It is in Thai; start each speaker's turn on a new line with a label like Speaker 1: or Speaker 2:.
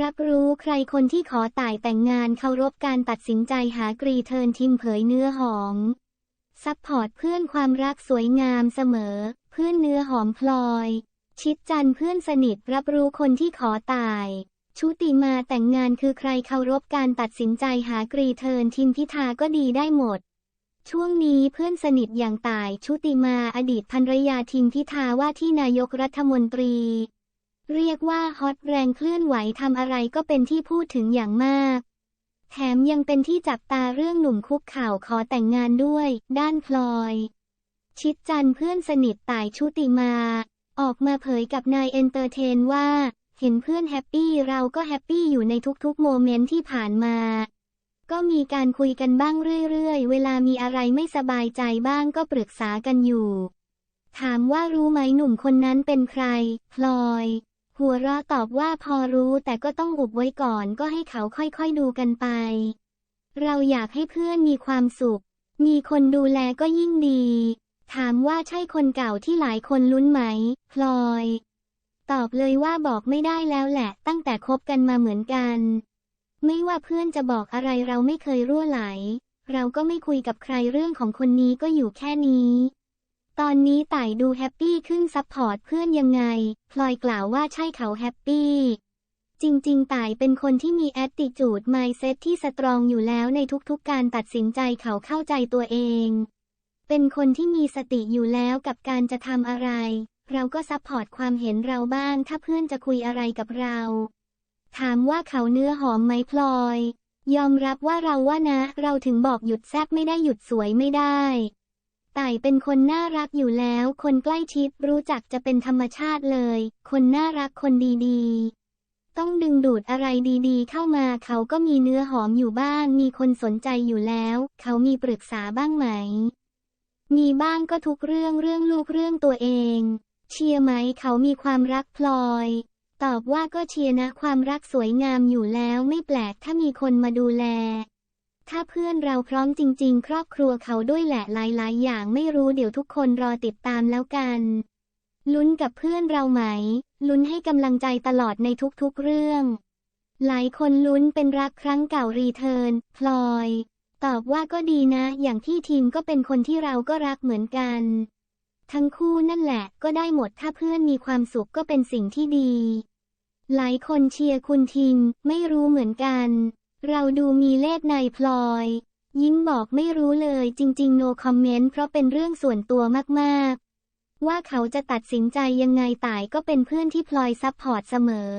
Speaker 1: รับรู้ใครคนที่ขอต่ายแต่งงานเคารพการตัดสินใจหากรีเทิร์นทิมเผยเนื้อหอมซัพพอร์ตเพื่อนความรักสวยงามเสมอ เพื่อนเนื้อหอมพลอย ชิดจันเพื่อนสนิทรับรู้คนที่ขอตาย ชุติมาแต่งงานคือใครเคารพการตัดสินใจหากรีเทิร์นทิมพิธาก็ดีได้หมด ช่วงนี้เพื่อนสนิทอย่างต่าย ชุติมาอดีตภรรยาทิมพิธาว่าที่นายกรัฐมนตรี เรียกว่าฮอตแรงเคลื่อนไหวทำอะไรก็เป็นที่พูดถึงอย่างมาก แถมยังเป็นที่จับตาเรื่องหนุ่มคุกเข่าวขอแต่งงานด้วย ด้านพลอย ชิดจันทร์เพื่อนสนิทต่ายชุติมา ออกมาเผยกับนายเอนเตอร์เทนว่า เห็นเพื่อนแฮปปี้เราก็แฮปปี้อยู่ในทุกๆ โมเมนต์ที่ผ่านมา ก็มีการคุยกันบ้างเรื่อยๆ เวลามีอะไรไม่สบายใจบ้างก็ปรึกษากันอยู่ ถามว่ารู้ไหมหนุ่มคนนั้นเป็นใคร พลอย หัวเราะตอบว่าพอรู้แต่ก็ต้องอุบไว้ก่อนก็ให้เขาค่อยๆดูกันไป เราอยากให้เพื่อนมีความสุข มีคนดูแลก็ยิ่งดี ถามว่าใช่คนเก่าที่หลายคนลุ้นไหม พลอย ตอบเลยว่าบอกไม่ได้แล้วแหละ ตั้งแต่คบกันมาเหมือนกัน ไม่ว่าเพื่อนจะบอกอะไรเราไม่เคยรั่วไหล เราก็ไม่คุยกับใครเรื่องของคนนี้ก็อยู่แค่นี้ ตอนนี้ไต่ดูแฮปปี้ขึ้นซัพพอร์ตเพื่อนยังไง พลอยกล่าวว่าใช่เขาแฮปปี้จริงๆ ต่ายเป็นคนที่มีแอตติจูดไมเซ็ตที่สตรองอยู่แล้วในทุกๆ การตัดสินใจเขาเข้าใจตัวเอง เป็นคนที่มีสติอยู่แล้วกับการจะทำอะไร เราก็ซัพพอร์ตความเห็นเราบ้างถ้าเพื่อนจะคุยอะไรกับเรา ถามว่าเขาเนื้อหอมไหมพลอย ยอมรับว่าเราว่านะ เราถึงบอกหยุดแซบไม่ได้หยุดสวยไม่ได้ ต่ายเป็นคนน่ารักอยู่แล้ว คนใกล้ชิดรู้จักจะเป็นธรรมชาติเลย คนน่ารักคนดีๆ ต้องดึงดูดอะไรดีๆ เข้ามาเขาก็มีเนื้อหอมอยู่บ้าง มีคนสนใจอยู่แล้ว เขามีปรึกษาบ้างไหม มีบ้างก็ทุกเรื่องเรื่องลูกเรื่องตัวเอง เชียร์ไหมเขามีความรักพลอย ตอบว่าก็เชียร์นะความรักสวยงามอยู่แล้วไม่แปลกถ้ามีคนมาดูแล ถ้าเพื่อนเราพร้อมจริง ๆ ครอบครัวเขาด้วยแหละหลาย ๆ อย่างไม่รู้เดี๋ยวทุกคนรอติดตามแล้วกัน ลุ้นกับเพื่อนเราไหม ลุ้นให้กำลังใจตลอดในทุกๆเรื่อง หลายคนลุ้นเป็นรักครั้งเก่ารีเทิร์นพลอย ตอบว่าก็ดีนะ อย่างที่ทีมก็เป็นคนที่เราก็รักเหมือนกัน ทั้งคู่นั่นแหละ ก็ได้หมดถ้าเพื่อนมีความสุขก็เป็นสิ่งที่ดี หลายคนเชียร์คุณทีมไม่รู้เหมือนกัน เราดูมีเลขในพลอย ยิ้มบอกไม่รู้เลยจริง ๆ no comment เพราะเป็นเรื่องส่วนตัวมากๆ ว่าเขาจะตัดสินใจยังไงต่ายก็เป็นเพื่อนที่พลอยซัพพอร์ตเสมอ